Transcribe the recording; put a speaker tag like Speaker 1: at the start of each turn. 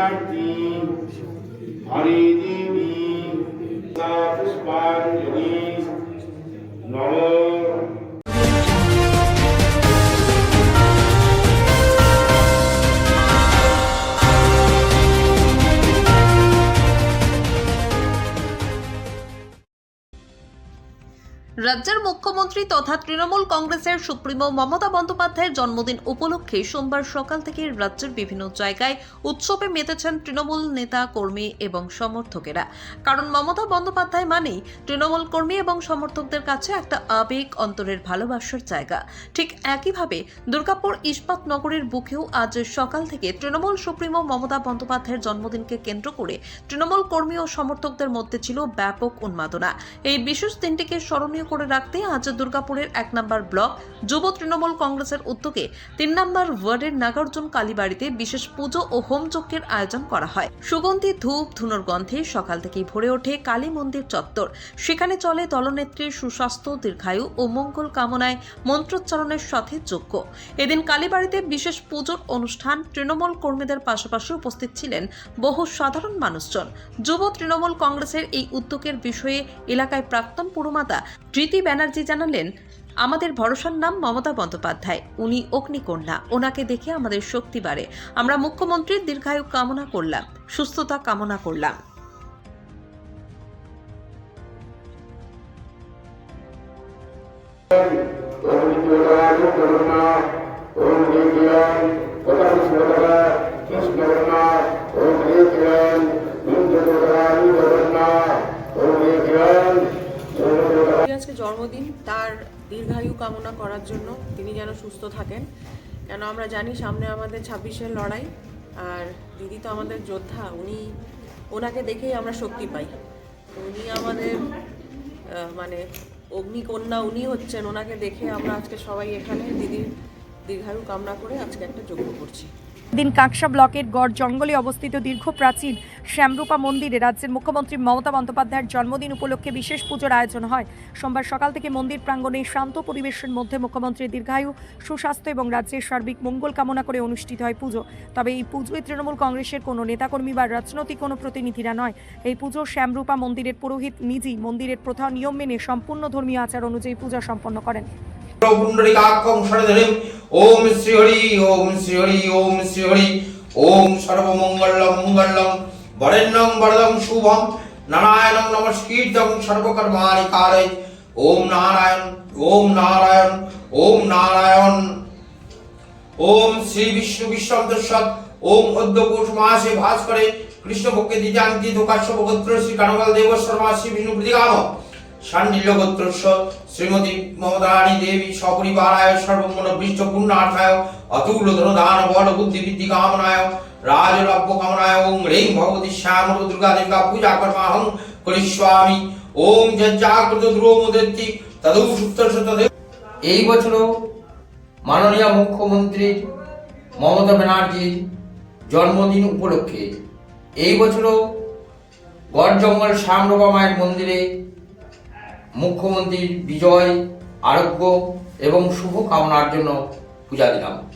Speaker 1: পুষ্পার্থী হরি দেবী পুষ্পাঞ্জলি
Speaker 2: রাজ্যের মুখ্যমন্ত্রী তথা তৃণমূল কংগ্রেসের সুপ্রিমো মমতা বন্দ্যোপাধ্যায়ের জন্মদিন উপলক্ষে সোমবার সকাল থেকে রাজ্যের বিভিন্ন জায়গায় উৎসবে মেতেছেন তৃণমূল নেতা, কর্মী এবং সমর্থকেরা। কারণ মমতা বন্দ্যোপাধ্যায় মানেই তৃণমূল কর্মী এবং সমর্থকদের কাছে একটা আবেগ, অন্তরের ভালোবাসার জায়গা। ঠিক একইভাবে দুর্গাপুর ইস্পাত নগরের বুকেও আজ সকাল থেকে তৃণমূল সুপ্রিমো মমতা বন্দ্যোপাধ্যায়ের জন্মদিনকে কেন্দ্র করে তৃণমূল কর্মী ও সমর্থকদের মধ্যে ছিল ব্যাপক উন্মাদনা। এই বিশেষ দিনটিকে স্মরণীয় করে রাখতে আজ দুর্গাপুরের এক নম্বর ব্লক যুব তৃণমূল কংগ্রেসের উদ্যোগে তিন নম্বর ওয়ার্ডের নাগার্জুন কালীবাড়িতে বিশেষ পুজো ও হোম যজ্ঞের আয়োজন করা হয়। সুগন্ধি, ধূপ, ধুনোর গন্ধে সকাল থেকেই ভরে ওঠে কালী মন্দির চত্বর। সেখানে চলে দলনেত্রীর সুস্বাস্থ্য, দীর্ঘায়ু ও মঙ্গল কামনায় মন্ত্রোচ্চারণের সাথে যোগ্য এদিন কালীবাড়িতে বিশেষ পুজোর অনুষ্ঠান তৃণমূল কর্মীদের পাশাপাশি উপস্থিত ছিলেন বহু সাধারণ মানুষজন। যুব তৃণমূল কংগ্রেসের এই উদ্যোগের বিষয়ে এলাকায় প্রাক্তন পুরমাতা প্রীতি ব্যানার্জি জানালেন, আমাদের ভরসার নাম মমতা বন্দ্যোপাধ্যায়। উনি অগ্নিকন্যা। ওনাকে দেখে আমাদের শক্তি বাড়ে। আমরা মুখ্যমন্ত্রীর দীর্ঘায়ু কামনা করলাম, সুস্থতা কামনা করলাম
Speaker 1: বিদ্যুরাজ করুণা ওম বিদ্যান পরম সুন্দরা কৃষ্ণবর্ণা ওম বিদ্যান বিদ্যুরাজ করুণা ওম বিদ্যান
Speaker 3: আজকে জন্মদিন তার দীর্ঘায়ু কামনা করার জন্য তিনি যেন সুস্থ থাকেন। কেন আমরা জানি সামনে আমাদের ছাব্বিশের লড়াই, আর দিদি তো আমাদের যোদ্ধা, উনি ওনাকে দেখেই আমরা শক্তি পাই। উনি আমাদের মানে অগ্নিকন্যা উনি হচ্ছেন, ওনাকে দেখে আমরা আজকে সবাই এখানে দিদির দীর্ঘায়ু কামনা করে আজকে একটা যজ্ঞ করছি।
Speaker 4: দিন কাঁকসা ব্লকের গড় জঙ্গলে অবস্থিত দীর্ঘ প্রাচীন শ্যামরূপা মন্দিরে রাজ্যের মুখ্যমন্ত্রী মমতা বন্দ্যোপাধ্যায়ের জন্মদিন উপলক্ষে বিশেষ পুজোর আয়োজন হয়। সোমবার সকাল থেকে মন্দির প্রাঙ্গণে শান্ত পরিবেশের মধ্যে মুখ্যমন্ত্রীর দীর্ঘায়ু, সুস্বাস্থ্য এবং রাজ্যের সার্বিক মঙ্গল কামনা করে অনুষ্ঠিত হয় পুজো। তবে এই পুজোয় তৃণমূল কংগ্রেসের কোনো নেতাকর্মী বা রাজনৈতিক কোনো প্রতিনিধিরা নয়। এই পুজো শ্যামরূপা মন্দিরের পুরোহিত নিজেই মন্দিরের প্রথা নিয়ম মেনে সম্পূর্ণ ধর্মীয় আচার অনুযায়ী পূজা সম্পন্ন করেন।
Speaker 5: পুণ্ডরিকাক্ষং শরধরিম ওম শ্রী হরি, ওম শ্রী হরি, ওম শ্রী হরি। ওম সর্বমঙ্গলম মঙ্গলম। বরেণ্যং বরদং শুভম। নারায়ণং নমস্কীর্তং সর্বকর্মাণি কারয়। ওম নারায়ণ ওম নারায়ণ ওম নারায়ণ। ওম শ্রী বিষ্ণু বিশ্বন্তস্বৎ। ওম অদ্য পৌষ মাসে ভাস করে কৃষ্ণপক্ষে দ্বিতীয়ান্তি দোকাশ্য গোত্র শ্রী কানকাল দেব শর্মা শ্রী বিষ্ণু প্রতিকাম সান্ডিল্য গোত্রস্য শ্রীমতী মমতারানী দেবী সপরিবারায় সর্বমন বৃষ্ট পুণ্যার্থায় অতুল ধনদান বল বুদ্ধি বৃদ্ধি কামনায় রাজলভ্য কামনায় ওম হ্রেং ভগবতী শ্যাম দুর্গা দেবতা পূজা কর্মাহং করিষ্যামি ওম যজ্জাগ্রত ধ্রুবমুদত্তি তদৌ সুপ্ত তদেব এই বছরও মাননীয় মুখ্যমন্ত্রী মমতা ব্যানার্জির জন্মদিন উপলক্ষে। এই বছরও গড় জঙ্গল শ্যামরূপা মায়ের মন্দিরে মুখ্যমন্ত্রীর বিজয় আরোগ্য এবং শুভ কামনার জন্য পূজা দিলাম।